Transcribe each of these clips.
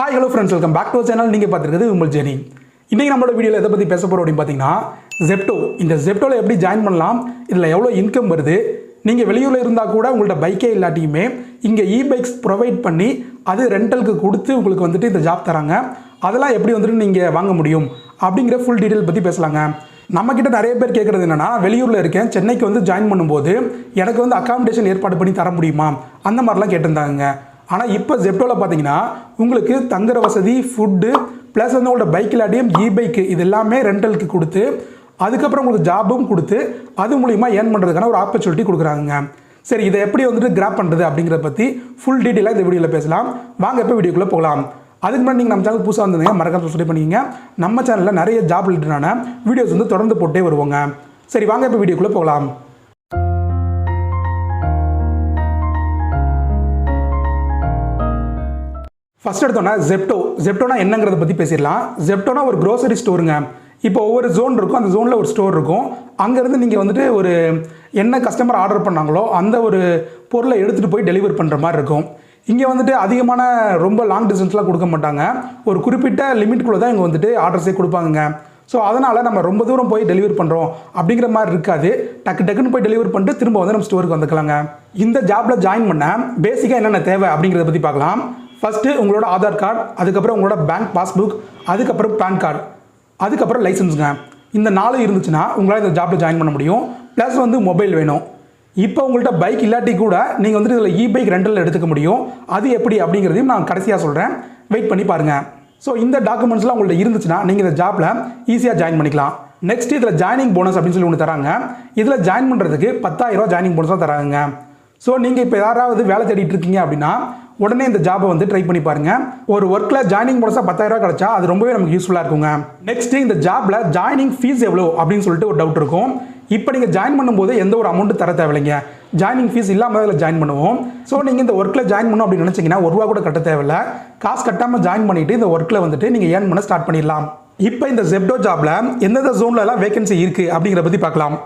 Hi hello friends welcome back to channel நீங்கள் பார்த்துருக்குது உங்கள் ஜெனி. இன்றைக்கி நம்மளோட வீடியோவில் எதை பற்றி பேச போகிறோம் அப்படின்னு பார்த்தீங்கன்னா ஜெப்டோ இந்த ஜெப்டோவில் எப்படி ஜாயின் பண்ணலாம்? இதில் எவ்வளோ இன்கம் வருது? நீங்கள் வெளியூரில் இருந்தால் கூட உங்கள்கிட்ட பைக்கே இல்லாட்டியுமே இங்கே இ பைக்ஸ் ப்ரொவைட் பண்ணி அது ரெண்டலுக்கு கொடுத்து உங்களுக்கு வந்துட்டு இந்த ஜாப் தராங்க. அதெல்லாம் எப்படி வந்துட்டு நீங்கள் வாங்க முடியும்? அப்படிங்கிற ஃபுல் டீட்டெயில் பற்றி பேசலாங்க. நம்மக்கிட்ட நிறைய பேர் கேட்குறது என்னென்னா வெளியூரில் இருக்கேன் சென்னைக்கு வந்து ஜாயின் பண்ணும்போது எனக்கு வந்து அக்காமடேஷன் ஏற்பாடு பண்ணி தர முடியுமா? அந்த மாதிரிலாம் கேட்டிருந்தாங்க. ஆனால் இப்போ ஜெப்டோவில் பார்த்தீங்கன்னா உங்களுக்கு தங்குற வசதி ஃபுட்டு ப்ளஸ் வந்து உங்களோட பைக் இல்லாட்டியும் இ பைக்கு இது எல்லாமே ரெண்டலுக்கு கொடுத்து அதுக்கப்புறம் உங்களுக்கு ஜாபும் கொடுத்து அது மூலிமா ஏர்ன் பண்ணுறதுக்கான ஒரு ஆப்பர்ச்சுனிட்டி கொடுக்குறாங்க சரி இதை எப்படி வந்துட்டு கிராப் பண்ணுறது அப்படிங்கிறத பற்றி ஃபுல் டீட்டெயிலாக இந்த வீடியோவில் பேசலாம். வாங்க இப்போ வீடியோக்குள்ளே போகலாம். அதுக்கு முன்னாடி நீங்கள் நம்ம சேனல் புதுசாக வந்தீங்க மறக்காம சப்ஸ்கிரைப் பண்ணிக்கங்க. நம்ம சேனலில் நிறைய ஜாப் ரிலேட்டடான வீடியோஸ் வந்து தொடர்ந்து போட்டே வருவோங்க. சரி வாங்க இப்போ வீடியோக்குள்ளே போகலாம். ஃபர்ஸ்ட் எடுத்தோன்னா ஜெப்டோ ஜெப்டோனா என்னங்கிறத பற்றி பேசிடலாம். ஜெப்டோனா ஒரு க்ரோசரி ஸ்டோருங்க இப்போ ஒவ்வொரு ஜோன் இருக்கும். அந்த ஜோனில் ஒரு ஸ்டோர் இருக்கும். அங்கேருந்து நீங்கள் வந்துட்டு ஒரு என்ன கஸ்டமர் ஆர்டர் பண்ணாங்களோ அந்த ஒரு பொருளை எடுத்துகிட்டு போய் டெலிவர் பண்ணுற மாதிரி இருக்கும். இங்கே வந்துட்டு அதிகமான ரொம்ப லாங் டிஸ்டன்ஸ்லாம் கொடுக்க மாட்டாங்க. ஒரு குறிப்பிட்ட லிமிட்குள்ளே தான் இங்கே வந்துட்டு ஆர்டர்ஸே கொடுப்பாங்க ஸோ அதனால் நம்ம ரொம்ப தூரம் போய் டெலிவரி பண்ணுறோம் அப்படிங்கிற மாதிரி இருக்காது. டக்கு டக்குன்னு போய் டெலிவரி பண்ணிட்டு திரும்ப வந்து நம்ம ஸ்டோருக்கு வந்துக்கலாங்க. இந்த ஜாப்பில் ஜாயின் பண்ண பேசிக்காக என்னென்ன தேவை அப்படிங்கிறத பற்றி பார்க்கலாம். ஃபஸ்ட்டு உங்களோட ஆதார் கார்டு அதுக்கப்புறம் உங்களோட பேங்க் பாஸ்புக் அதுக்கப்புறம் பேன் கார்டு அதுக்கப்புறம் லைசன்ஸுங்க இந்த நாலு இருந்துச்சுன்னா உங்களால் இந்த ஜாப்பில் ஜாயின் பண்ண முடியும். ப்ளஸ் வந்து மொபைல் வேணும். இப்போ உங்கள்கிட்ட பைக் இல்லாட்டி கூட நீங்கள் வந்துட்டு இதில் இ பைக் ரெண்டலில் எடுத்துக்க முடியும். அது எப்படி அப்படிங்கிறதையும் நான் கடைசியாக சொல்கிறேன் வெயிட் பண்ணி பாருங்கள் ஸோ இந்த டாக்குமெண்ட்ஸ்லாம் உங்கள்ட்ட இருந்துச்சுன்னா நீங்கள் இந்த ஜாப்பில் ஈஸியாக ஜாயின் பண்ணிக்கலாம். நெக்ஸ்ட் இதில் ஜாயினிங் போனஸ் அப்படின்னு சொல்லி ஒன்று தராங்க. இதில் ஜாயின் பண்ணுறதுக்கு பத்தாயிரரூவா ஜாயினிங் போனஸாக தராங்க ஸோ நீங்கள் இப்போ யாராவது வேலை தேடிட்டு இருக்கீங்க அப்படின்னா உடனே இந்த ஜாபை வந்து ட்ரை பண்ணி பாருங்க. ஒரு ஒர்க்கில் ஜாயினிங் போனஸாக ரூபாய் கிடைச்சா அது ரொம்பவே நமக்கு யூஸ்ஃபுல்லாக இருக்குங்க. நெக்ஸ்ட் இந்த ஜாப்ல ஜாயினிங் ஃபீஸ் எவ்வளோ? அப்படின்னு சொல்லிட்டு ஒரு டவுட் இருக்கும். இப்போ நீங்கள் ஜாயின் பண்ணும்போது எந்த ஒரு அமௌண்ட் தர தேவையில்லைங்க. ஜாயினிங் ஃபீஸ் இல்லாமல் அதில் ஜாயின் பண்ணுவோம். ஸோ நீங்கள் இந்த ஒர்க்கில் ஜாயின் பண்ணணும் அப்படின்னு நினச்சிங்கன்னா ஒரு ரூபா கூட கட்ட தேவையில்ல. காசு கட்டாமல் ஜாயின் பண்ணிட்டு இந்த ஒர்க்கில் வந்துட்டு நீங்கள் ஏர்ன் பண்ண ஸ்டார்ட் பண்ணிடலாம். இப்போ இந்த ஜெப்டோ ஜாப்ல எந்தெந்த ஜோன்லலாம் வேகன்சி இருக்குது அப்படிங்கிற பற்றி பார்க்கலாம்.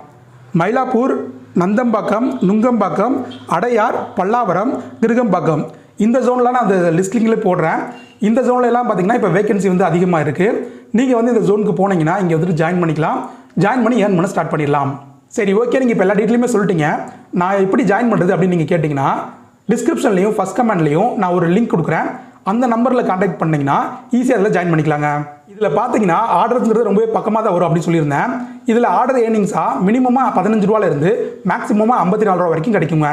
மயிலாப்பூர் நந்தம்பாக்கம் நுங்கம்பாக்கம் அடையார் பல்லாவரம் கிருகம்பாக்கம். இந்த ஜோனில் நான் அந்த லிஸ்டிங்கில் போடுறேன். இந்த ஜோனில் எல்லாம் பார்த்தீங்கன்னா இப்போ வேகன்சி வந்து அதிகமாக இருக்குது நீங்கள் வந்து இந்த ஜோனுக்கு போனீங்கன்னா இங்கே வந்துட்டு ஜாயின் பண்ணிக்கலாம். ஜாயின் பண்ணி ஏர்ன் பண்ண ஸ்டார்ட் பண்ணிடலாம். சரி ஓகே நீங்கள் இப்போ எல்லா டீட்டெயிலுமே சொல்லிட்டீங்க. நான் எப்படி ஜாயின் பண்ணுறது அப்படின்னு நீங்கள் கேட்டிங்கன்னா டிஸ்கிரிப்ஷன்லையும் ஃபஸ்ட் கமெண்ட்லையும் நான் ஒரு லிங்க் கொடுக்குறேன். அந்த நம்பரில் காண்டாக்ட் பண்ணிங்கன்னா ஈஸியாக அதில் ஜாயின் பண்ணிக்கலாங்க. இதில் பார்த்தீங்கன்னா ஆர்டர்ங்கிறது ரொம்பவே பக்கமாக தான் வரும் அப்படின்னு சொல்லியிருந்தேன். இதில் ஆர்டர் ஏர்னிங்ஸாக மினிமமாக பதினஞ்சு ரூபாலேருந்து மேக்ஸிமமாக ஐம்பத்தி நாலு ரூபா வரைக்கும் கிடைக்குங்க.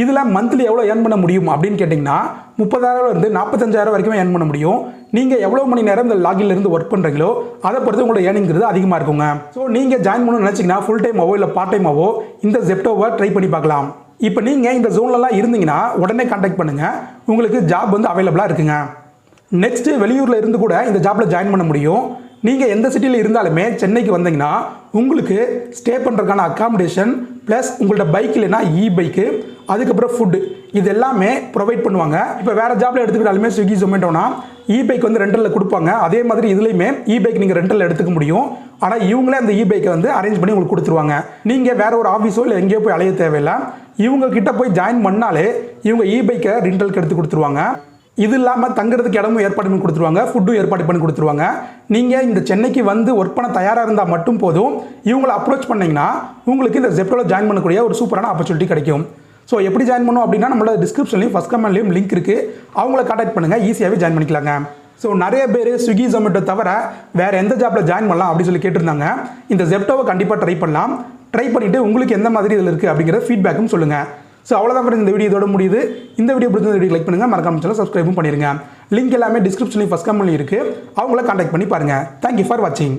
இதில் மந்த்லி எவ்வளோ ஏர்ன் பண்ண முடியும் அப்படின்னு கேட்டிங்கன்னா முப்பதாயிரம் இருந்து நாற்பத்தஞ்சாயிரம் வரைக்கும் ஏர்ன் பண்ண முடியும். நீங்கள் எவ்வளோ மணி நேரம் இந்த லாகின்லேருந்து ஒர்க் பண்ணுறீங்களோ அதை பொறுத்து உங்களோட ஏர்னிங்கிறது அதிகமாக இருக்குங்க. ஸோ நீங்கள் ஜாயின் பண்ணணும்னு நினச்சிங்கன்னா ஃபுல் டைமாவோ இல்லை பார்ட் டைமாவோ இந்த ஜெப்டோவை ட்ரை பண்ணி பார்க்கலாம். இப்போ நீங்கள் இந்த ஜோன்லலாம் இருந்தீங்கன்னா உடனே கான்டாக்ட் பண்ணுங்கள் உங்களுக்கு ஜாப் வந்து அவைலபிளாக இருக்குங்க. நெக்ஸ்ட்டு வெளியூரில் இருந்து கூட இந்த ஜாப்பில் ஜாயின் பண்ண முடியும். நீங்கள் எந்த சிட்டியில் இருந்தாலுமே சென்னைக்கு வந்தீங்கன்னா உங்களுக்கு ஸ்டே பண்ணுறதுக்கான அக்காமடேஷன் ப்ளஸ் உங்கள்ட்ட பைக் இல்லைன்னா இ பைக்கு அதுக்கப்புறம் ஃபுட்டு இது எல்லாமே ப்ரொவைட் பண்ணுவாங்க. இப்போ வேறு ஜாப்பில் எடுத்துக்கிட்டாலுமே ஸ்விக்கி ஜொமேட்டோனா இ பைக் வந்து ரெண்டலில் கொடுப்பாங்க. அதே மாதிரி இதுலேயுமே இ பைக் நீங்கள் ரெண்டலில் எடுத்துக்க முடியும். ஆனால் இவங்களே அந்த இ பைக்கை வந்து அரேஞ்ச் பண்ணி உங்களுக்கு கொடுத்துருவாங்க. நீங்கள் வேறு ஒரு ஆஃபீஸோ இல்லை எங்கேயோ போய் அலைய தேவையில்லை. இவங்க கிட்ட போய் ஜாயின் பண்ணாலே இவங்க இ பைக்கை ரெண்டலுக்கு எடுத்து கொடுத்துருவாங்க. இது இல்லாமல் தங்குறதுக்கு இடமும் ஏற்பாடு பண்ணி கொடுத்துருவாங்க ஃபுட்டும் ஏற்பாடு பண்ணி கொடுத்துருவாங்க. நீங்கள் இந்த சென்னைக்கு வந்து ஒர்க் பண்ண தயாராக இருந்தால் மட்டும் போதும். இவங்களை அப்ரோச் பண்ணிங்கன்னா உங்களுக்கு இந்த ஜெப்டோவில் ஜாயின் பண்ணக்கூடிய ஒரு சூப்பரான ஆப்பர்ச்சுனிட்டி கிடைக்கும். ஸோ எப்படி ஜாயின் பண்ணும் அப்படின்னா நம்மளோட டிஸ்கிரிப்ஷன்லையும் ஃபஸ்ட் கமெண்ட்லையும் லிங்க் இருக்குது அவங்கள காண்டாக்ட் பண்ணுங்கள் ஈஸியாகவே ஜாயின் பண்ணிக்கலாங்க. ஸோ நிறைய பேர் ஸ்விக்கி ஜொமேட்டோ தவிர வேறு எந்த ஜாப்பில் ஜாயின் பண்ணலாம் அப்படின்னு சொல்லி கேட்டிருந்தாங்க. இந்த ஜெப்டோவை கண்டிப்பாக ட்ரை பண்ணலாம். ட்ரை பண்ணிவிட்டு உங்களுக்கு எந்த மாதிரி இதில் இருக்குது அப்படிங்கிற ஃபீட்பேக்கும் சொல்லுங்கள் ஸோ அவ்வளோதான் இந்த வீடியோ இதோட முடியுது. இந்த வீடியோ பிடிச்ச வீடியோ லைக் பண்ணுங்கள் மறக்காம சேனல் சப்ஸ்கிரைபும் பண்ணிடுங்க லிங்க் எல்லாமே டிஸ்கிரிப்ஷனில் ஃபஸ்ட் கமெண்ட்லையும் இருக்குது அவங்கள காண்டாக்ட் பண்ணி பாருங்கள் தேங்க்யூ ஃபார் வாட்சிங்